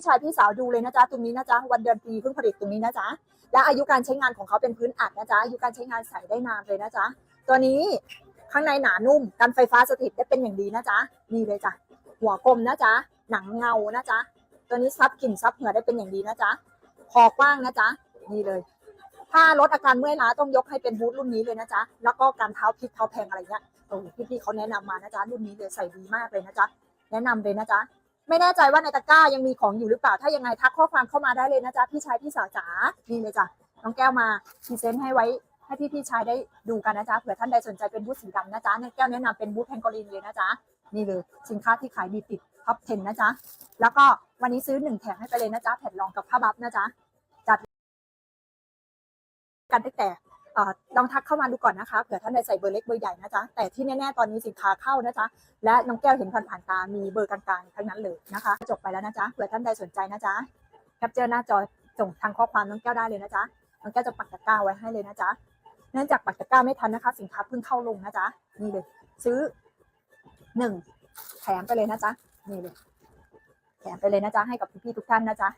พี่ชายพี่สาวดูเลยนะจ๊ะตรงนี้นะจ๊ะวันเดือนปีเพิ่งผลิตตรงนี้นะจ๊ะและอายุการใช้งานของเขาเป็นพื้นอัดนะจ๊ะอายุการใช้งานใส่ได้นานเลยนะจ๊ะตัวนี้ข้างในหนานุ่มกันไฟฟ้าสถิตได้เป็นอย่างดีนะจ๊ะนี่เลยจ้ะหัวกลมนะจ๊ะหนังเงานะจ๊ะตัวนี้ซับกลิ่นซับเหงื่อได้เป็นอย่างดีนะจ๊ะคอกว้างนะจ๊ะนี่เลย ถ้าลดอาการเมื่อยล้าต้องยกให้เป็นบูทรุ่นนี้เลยนะจ๊ะแล้วก็การเท้าพลิกเท้าแพงอะไรเงี้ยโอ้พี่ๆเขาแนะนำมานะจ๊ะรุ่นนี้เลยใส่ดีมากเลยนะจ๊ะแนะนำเลยนะจ๊ะ ไม่แน่ใจว่าในตะกร้ายังมีของอยู่หรือเปล่า ถ้ายังไงทักข้อความเข้ามาได้เลยนะจ๊ะพี่ชายพี่สาวจ๋านี่เลยจ้ะน้องแก้วมาพรีเซนต์ให้ไว้ให้พี่พี่ชายได้ดูกันนะจ๊ะเผื่อท่านใดสนใจเป็นบูธสีดำนะจ๊ะน้องแก้วแนะนำเป็นบูธแพงโกลินเลยนะจ๊ะนี่เลยสินค้าที่ขายดีติดท็อป 10 นะจ๊ะ แล้วก็วันนี้ซื้อหนึ่งแถมให้ไปเลยนะจ๊ะ แผ่นรองกับผ้าบัฟนะจ๊ะ จัดกันตั้งแต่ ลองทักเข้ามาดูก่อนนะคะเผื่อท่านใดใส่เบอร์เล็กเบอร์ใหญ่นะจ๊ะแต่ที่แน่ๆตอนนี้สินค้าเข้านะจ๊ะและน้องแก้วเห็นผ่านๆตามีเบอร์กลางๆทั้งนั้นเลยนะคะ จบไปแล้วนะจ๊ะเผื่อท่านใดสนใจนะจ๊ะแคปเจอร์หน้าจอส่งทางข้อความน้องแก้วได้เลยนะจ๊ะน้องแก้วจะปักตะกร้าไว้ให้เลยนะจ๊ะเนื่องจากปักตะกร้าไม่ทันนะคะ สินค้าเพิ่งเข้าลงนะจ๊ะนี่เลย ซื้อหนึ่งแถมไปเลยนะจ๊ะนี่เลยแถมไปเลยนะจ๊ะให้กับพี่ๆทุกท่านนะจ๊ะ